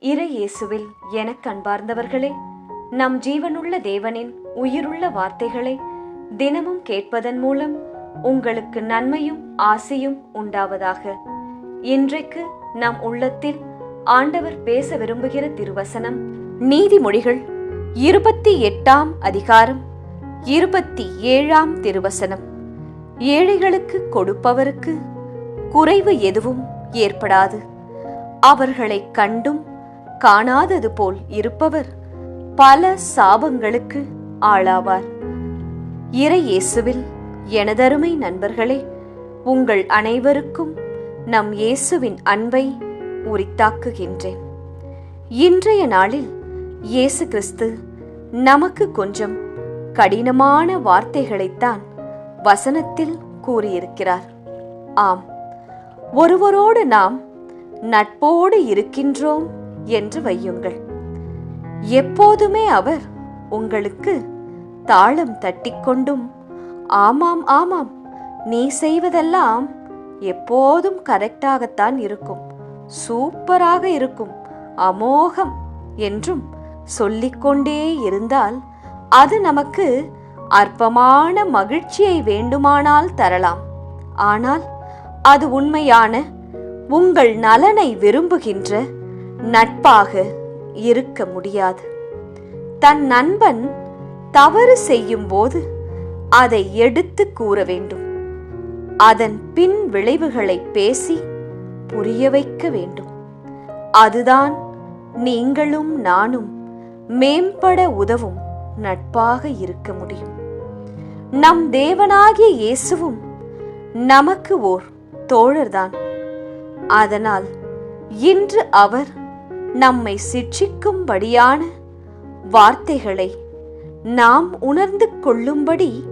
இறை இயேசுவில் எனக் கண்பார்ந்தவர்களே நம் ஜீவனுள்ள தேவனின் உயிருள்ள வார்த்தைகளை தினமும் கேட்பதன் மூலம் உங்களுக்கு நன்மையும் ஆசையும் உண்டாவதாக. இன்றைக்கு நம் உள்ளத்தில் ஆண்டவர் பேச விரும்புகிற திருவசனம் நீதிமொழிகள் இருபத்தி எட்டாம் அதிகாரம் இருபத்தி ஏழாம் திருவசனம். ஏழைகளுக்கு கொடுப்பவருக்கு குறைவு எதுவும் ஏற்படாது. அவர்களைக் கண்டும் காணாதது போல் இருப்பவர் பல சாபங்களுக்கு ஆளாவார். இறை இயேசுவில் எனதருமை நண்பர்களே உங்கள் அனைவருக்கும் நம் இயேசுவின் அன்பை உரித்தாக்குகின்றேன். இன்றைய நாளில் இயேசு கிறிஸ்து நமக்கு கொஞ்சம் கடினமான வார்த்தைகளைத்தான் வசனத்தில் கூறியிருக்கிறார். ஆம் ஒருவரோடு நாம் நட்போடு இருக்கின்றோம் என்று வையுங்கள். எப்போதுமே அவர் உங்களுக்கு தாளம் தட்டிக்கொண்டும் ஆமாம் ஆமாம் நீ செய்வதெல்லாம் எப்போதும் கரெக்டாகத்தான் இருக்கும் சூப்பராக இருக்கும் அமோகம் என்றும் சொல்லிக்கொண்டே இருந்தால் அது நமக்கு அற்பமான மகிழ்ச்சியை வேண்டுமானால் தரலாம். ஆனால் அது உண்மையான உங்கள் நலனை விரும்புகின்ற நட்பாக இருக்க முடியாது. தன் நண்பன் தவறு செய்யும் போது அதை எடுத்து கூற வேண்டும். அதன் பின் விளைவுகளை பேசி புரிய வைக்க வேண்டும். அதுதான் நீங்களும் நானும் மேம்பட உதவும் நட்பாக இருக்க முடியும். நம் தேவனாகிய இயேசுவும் நமக்கு ஓர் தோழர்தான். அதனால் இன்று அவர் நம்மை சிட்சிக்கும்படியான வார்த்தைகளை நாம் உணர்ந்து கொள்ளும்படி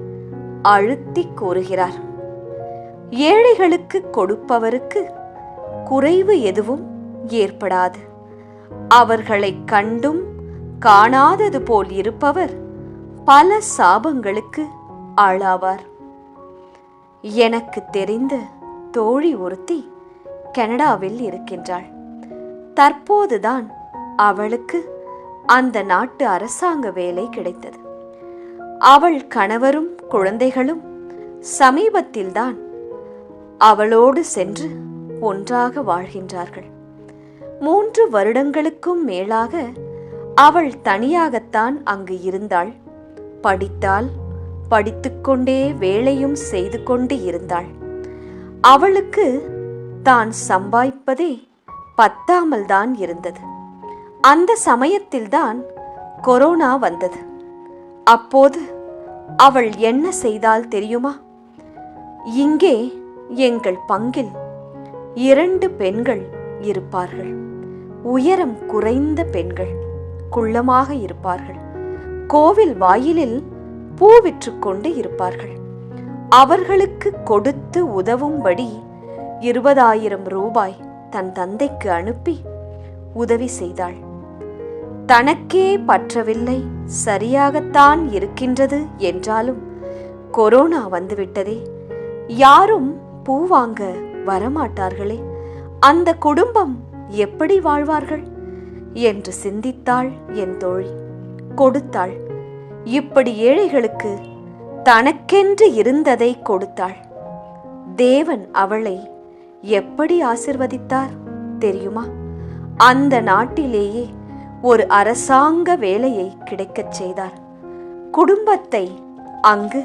அழுத்திக் கூறுகிறார். ஏழைகளுக்கு கொடுப்பவருக்கு குறைவு எதுவும் ஏற்படாது. அவர்களைக் கண்டும் காணாதது போல் இருப்பவர் பல சாபங்களுக்கு ஆளாவார். எனக்கு தெரிந்த தோழி ஒருத்தி கனடாவில் இருக்கின்றாள். தற்போதுதான் அவளுக்கு அந்த நாட்டு அரசாங்க வேலை கிடைத்தது. அவள் கணவரும் குழந்தைகளும் சமீபத்தில்தான் அவளோடு சென்று ஒன்றாக வாழ்கின்றார்கள். மூன்று வருடங்களுக்கும் மேலாக அவள் தனியாகத்தான் அங்கு இருந்தாள். படித்தாள் படித்துக்கொண்டே வேலையும் செய்து கொண்டு இருந்தாள். அவளுக்கு தான் சம்பாய்ப்பதே பத்தாமல் தான் இருந்தது. அந்த சமயத்தில்தான் கொரோனா வந்தது. அப்போது அவள் என்ன செய்தால் தெரியுமா? இங்கே எங்கள் பங்கில் இரண்டு பெண்கள் இருப்பார்கள். உயரம் குறைந்த பெண்கள் குள்ளமாக இருப்பார்கள். கோவில் வாயிலில் பூ விற்றுக்கொண்டு இருப்பார்கள். அவர்களுக்கு கொடுத்து உதவும்படி இருபதாயிரம் ரூபாய் தன் தந்தைக்கு அனுப்பி உதவி செய்தாள். தனக்கே பற்றவில்லை சரியாகத்தான் இருக்கின்றது என்றாலும் கொரோனா வந்துவிட்டதே. யாரும் பூ வாங்க வரமாட்டார்களே. அந்த குடும்பம் எப்படி வாழ்வார்கள்? என்று சிந்தித்தாள் என் தோழி. கொடுத்தாள். இப்படி ஏழைகளுக்கு தனக்கென்று இருந்ததை கொடுத்தாள். தேவன் அவளை எப்படி ஆசிர்வதித்தார் தெரியுமா? அந்த நாட்டிலேயே ஒரு அரசாங்க வேலையை கிடைக்கச் செய்தார். குடும்பத்தை அங்கு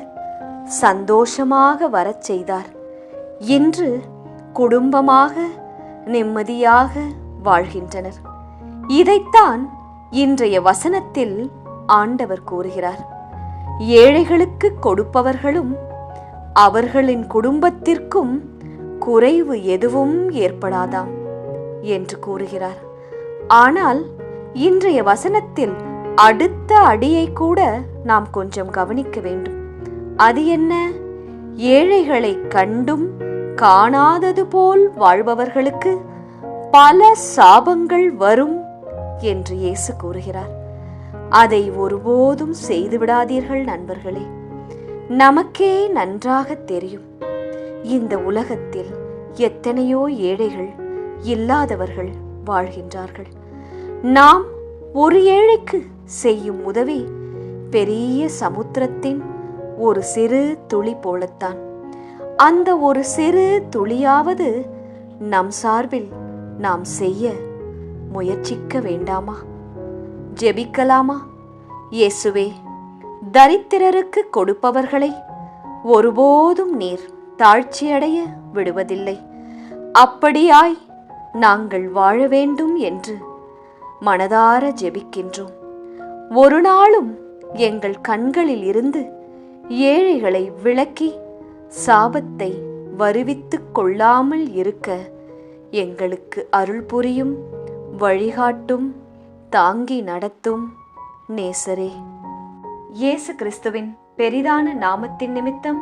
சந்தோஷமாக வரச் செய்தார். இன்று குடும்பமாக நிம்மதியாக வாழ்கின்றனர். இதைத்தான் இன்றைய வசனத்தில் ஆண்டவர் கூறுகிறார். ஏழைகளுக்கு கொடுப்பவர்களும் அவர்களின் குடும்பத்திற்கும் குறைவு எதுவும் ஏற்படாதாம் என்று கூறுகிறார். ஆனால் இன்றைய வசனத்தில் அடுத்த அடியை கூட நாம் கொஞ்சம் கவனிக்க வேண்டும். அது என்ன? ஏழைகளை கண்டும் காணாதது போல் வாழ்பவர்களுக்கு பல சாபங்கள் வரும் என்று இயேசு கூறுகிறார். அதை ஒருபோதும் செய்துவிடாதீர்கள் நண்பர்களே. நமக்கே நன்றாக தெரியும். இந்த உலகத்தில் எத்தனையோ ஏழைகள் இல்லாதவர்கள் வாழ்கின்றார்கள். நாம் ஒரு ஏழைக்கு செய்யும் உதவி பெரிய சமுத்திரத்தின் ஒரு சிறு துளி போலத்தான். அந்த ஒரு சிறு துளியாவது நம் சார்பில் நாம் செய்ய முயற்சிக்க வேண்டாமா? ஜெபிக்கலாமா? இயேசுவே தரித்திரருக்கு கொடுப்பவர்களை ஒருபோதும் நீர் தாழ்ச்சியடைய விடுவதில்லை. அப்படியாய் நாங்கள் வாழ வேண்டும் என்று மனதார ஜெபிக்கின்றோம். ஒரு நாளும் எங்கள் கண்களில் இருந்து ஏழைகளை விளக்கி சாபத்தை வருவித்துக் கொள்ளாமல் இருக்க எங்களுக்கு அருள் புரியும் வழிகாட்டும் தாங்கி நடத்தும் நேசரே. இயேசு கிறிஸ்துவின் பெரிதான நாமத்தின் நிமித்தம்